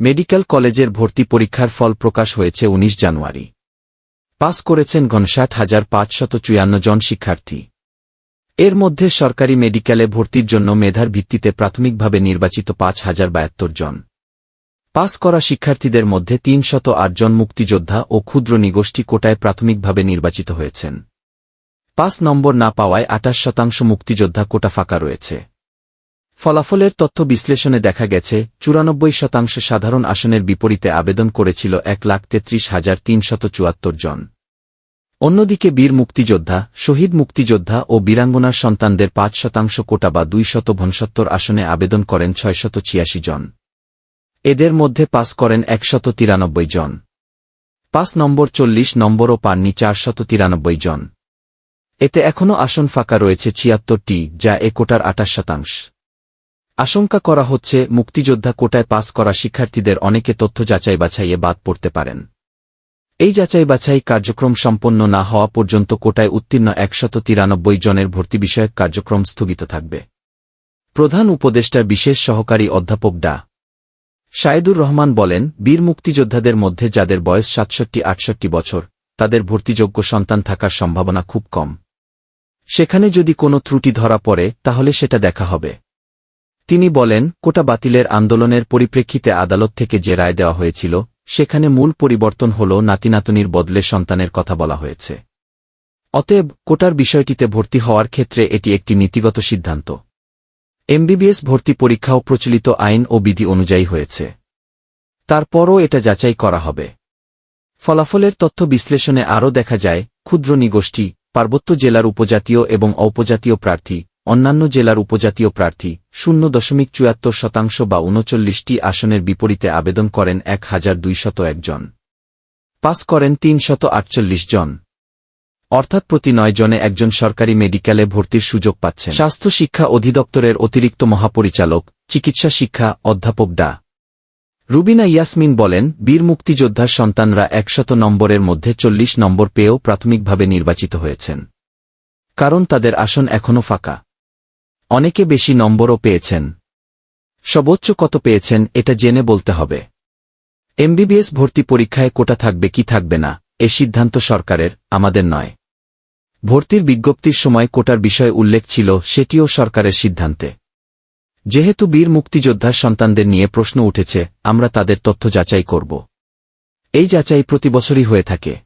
Medical কলেজের ভর্তি পরীক্ষার ফল প্রকাশ হয়েছে ১৯ জানুয়ারি। পাস করেছেন ঘনষাট হাজার পাঁচশত চুয়ান্ন জন শিক্ষার্থী। এর মধ্যে সরকারি মেডিকেলে ভর্তির জন্য মেধার ভিত্তিতে প্রাথমিকভাবে নির্বাচিত পাঁচ হাজার বায়াত্তর জন। পাস করা শিক্ষার্থীদের মধ্যে তিনশত জন মুক্তিযোদ্ধা ও ক্ষুদ্র নিগোষ্ঠী কোটায় প্রাথমিকভাবে নির্বাচিত হয়েছেন। পাঁচ নম্বর না পাওয়ায় আটাশ শতাংশ মুক্তিযোদ্ধা কোটা ফাঁকা রয়েছে। ফলাফলের তথ্য বিশ্লেষণে দেখা গেছে, চুরানব্বই শতাংশ সাধারণ আসনের বিপরীতে আবেদন করেছিল এক লাখ তেত্রিশ হাজার তিনশত চুয়াত্তর জন। অন্যদিকে বীর মুক্তিযোদ্ধা, শহীদ মুক্তিযোদ্ধা ও বীরাঙ্গনার সন্তানদের পাঁচ শতাংশ কোটা বা দুই শত ভনসত্তর আসনে আবেদন করেন ছয়শত ছিয়াশি জন। এদের মধ্যে পাস করেন একশত তিরানব্বই জন। পাঁচ নম্বর চল্লিশ নম্বরও পাননি চারশত তিরানব্বই জন। এতে এখনও আসন ফাঁকা রয়েছে ছিয়াত্তরটি, যা এ কোটার আটাশ শতাংশ। আশঙ্কা করা হচ্ছে, মুক্তিযোদ্ধা কোটায় পাস করা শিক্ষার্থীদের অনেকে তথ্য যাচাই বাছাইয়ে বাদ পড়তে পারেন। এই যাচাই বাছাই কার্যক্রম সম্পন্ন না হওয়া পর্যন্ত কোটায় উত্তীর্ণ একশত তিরানব্বই জনের ভর্তি বিষয়ক কার্যক্রম স্থগিত থাকবে। প্রধান উপদেষ্টার বিশেষ সহকারী অধ্যাপক ডা। শায়েদুর রহমান বলেন, বীর মুক্তিযোদ্ধাদের মধ্যে যাদের বয়স সাতষট্টি, আটষট্টি বছর, তাদের ভর্তিযোগ্য সন্তান থাকার সম্ভাবনা খুব কম। সেখানে যদি কোনো ত্রুটি ধরা পড়ে, তাহলে সেটা দেখা হবে। তিনি বলেন, কোটা বাতিলের আন্দোলনের পরিপ্রেক্ষিতে আদালত থেকে যে রায় দেওয়া হয়েছিল, সেখানে মূল পরিবর্তন হল নাতিনাতনির বদলে সন্তানের কথা বলা হয়েছে। অতএব, কোটার বিষয়টিতে ভর্তি হওয়ার ক্ষেত্রে এটি একটি নীতিগত সিদ্ধান্ত। এমবিবিএস ভর্তি পরীক্ষাও প্রচলিত আইন ও বিধি অনুযায়ী হয়েছে। তারপরও এটা যাচাই করা হবে। ফলাফলের তথ্য বিশ্লেষণে আরও দেখা যায়, ক্ষুদ্র নিগোষ্ঠী, পার্বত্য জেলার উপজাতীয় এবং ঔপজাতীয় প্রার্থী অন্যান্য জেলার উপজাতীয় প্রার্থী শূন্য দশমিক চুয়াত্তর শতাংশ বা উনচল্লিশটি আসনের বিপরীতে আবেদন করেন এক হাজার দুইশত একজন পাস করেন তিনশত আটচল্লিশ জন। অর্থাৎ প্রতি নয় জনে একজন সরকারি মেডিকেলে ভর্তির সুযোগ পাচ্ছেন। স্বাস্থ্য শিক্ষা অধিদপ্তরের অতিরিক্ত মহাপরিচালক, চিকিৎসা শিক্ষা অধ্যাপক ডা। রুবিনা ইয়াসমিন বলেন, বীর মুক্তিযোদ্ধার সন্তানরা একশত নম্বরের মধ্যে চল্লিশ নম্বর পেয়েও প্রাথমিকভাবে নির্বাচিত হয়েছেন। কারণ তাদের আসন এখনও ফাঁকা। অনেকে বেশি নম্বরও পেয়েছেন। সর্বোচ্চ কত পেয়েছেন এটা জেনে বলতে হবে। এমবিবিএস ভর্তি পরীক্ষায় কোটা থাকবে কি থাকবে না, এ সিদ্ধান্ত সরকারের, আমাদের নয়। ভর্তির বিজ্ঞপ্তির সময় কোটার বিষয় উল্লেখ ছিল, সেটিও সরকারের সিদ্ধান্তে। যেহেতু বীর মুক্তিযোদ্ধার সন্তানদের নিয়ে প্রশ্ন উঠেছে, আমরা তাদের তথ্য যাচাই করব। এই যাচাই প্রতিবছরই হয়ে থাকে।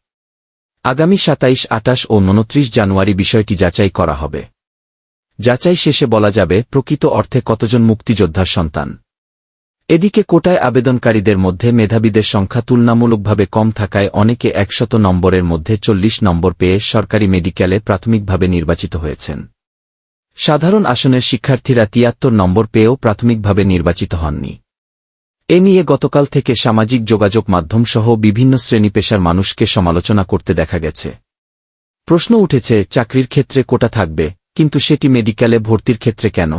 আগামী সাতাইশ আটাশ ও উনত্রিশ জানুয়ারি বিষয়টি যাচাই করা হবে। যাচাই শেষে বলা যাবে, প্রকৃত অর্থে কতজন মুক্তিযোদ্ধার সন্তান। এদিকে কোটায় আবেদনকারীদের মধ্যে মেধাবীদের সংখ্যা তুলনামূলকভাবে কম থাকায় অনেকে একশত নম্বরের মধ্যে চল্লিশ নম্বর পেয়ে সরকারি মেডিকেলে প্রাথমিকভাবে নির্বাচিত হয়েছেন। সাধারণ আসনের শিক্ষার্থীরা তিয়াত্তর নম্বর পেয়েও প্রাথমিকভাবে নির্বাচিত হননি। এ নিয়ে গতকাল থেকে সামাজিক যোগাযোগ মাধ্যমসহ বিভিন্ন শ্রেণি পেশার মানুষকে সমালোচনা করতে দেখা গেছে। প্রশ্ন উঠেছে, চাকরির ক্ষেত্রে কোটা থাকবে কিন্তু সেটি মেডিকেলে ভর্তির ক্ষেত্রে কেন?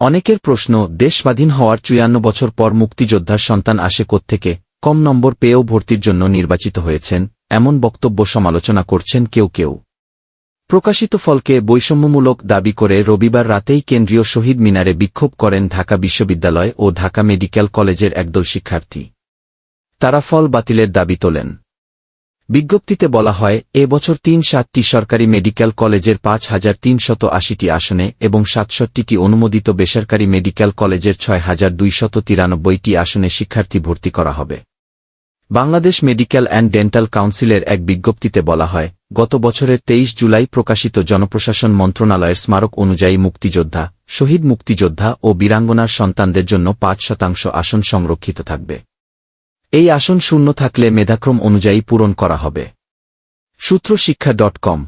অনেকের প্রশ্ন, দেশ স্বাধীন হওয়ার চুয়ান্ন বছর পর মুক্তিযোদ্ধার সন্তান আসে থেকে কম নম্বর পেয়েও ভর্তির জন্য নির্বাচিত হয়েছেন, এমন বক্তব্য সমালোচনা করছেন কেউ কেউ। প্রকাশিত ফলকে বৈষম্যমূলক দাবি করে রবিবার রাতেই কেন্দ্রীয় শহীদ মিনারে বিক্ষোভ করেন ঢাকা বিশ্ববিদ্যালয় ও ঢাকা মেডিকেল কলেজের একদল শিক্ষার্থী। তারা ফল বাতিলের দাবি তোলেন। বিজ্ঞপ্তিতে বলা হয়, এ বছর তিন সাতটি সরকারি মেডিকেল কলেজের পাঁচ হাজার তিনশত আশিটি আসনে এবং সাতষট্টিটি অনুমোদিত বেসরকারি মেডিকেল কলেজের ছয় হাজার দুইশত তিরানব্বইটি আসনে শিক্ষার্থী ভর্তি করা হবে। বাংলাদেশ মেডিকেল অ্যান্ড ডেন্টাল কাউন্সিলের এক বিজ্ঞপ্তিতে বলা হয়, গত বছরের তেইশ জুলাই প্রকাশিত জনপ্রশাসন মন্ত্রণালয়ের স্মারক অনুযায়ী মুক্তিযোদ্ধা, শহীদ মুক্তিযোদ্ধা ও বীরাঙ্গনার সন্তানদের জন্য পাঁচ শতাংশ আসন সংরক্ষিত থাকবে। এই আসন শূন্য থাকলে মেধাক্রম অনুযায়ী পূরণ করা হবে। সূত্র শিক্ষা ডট কম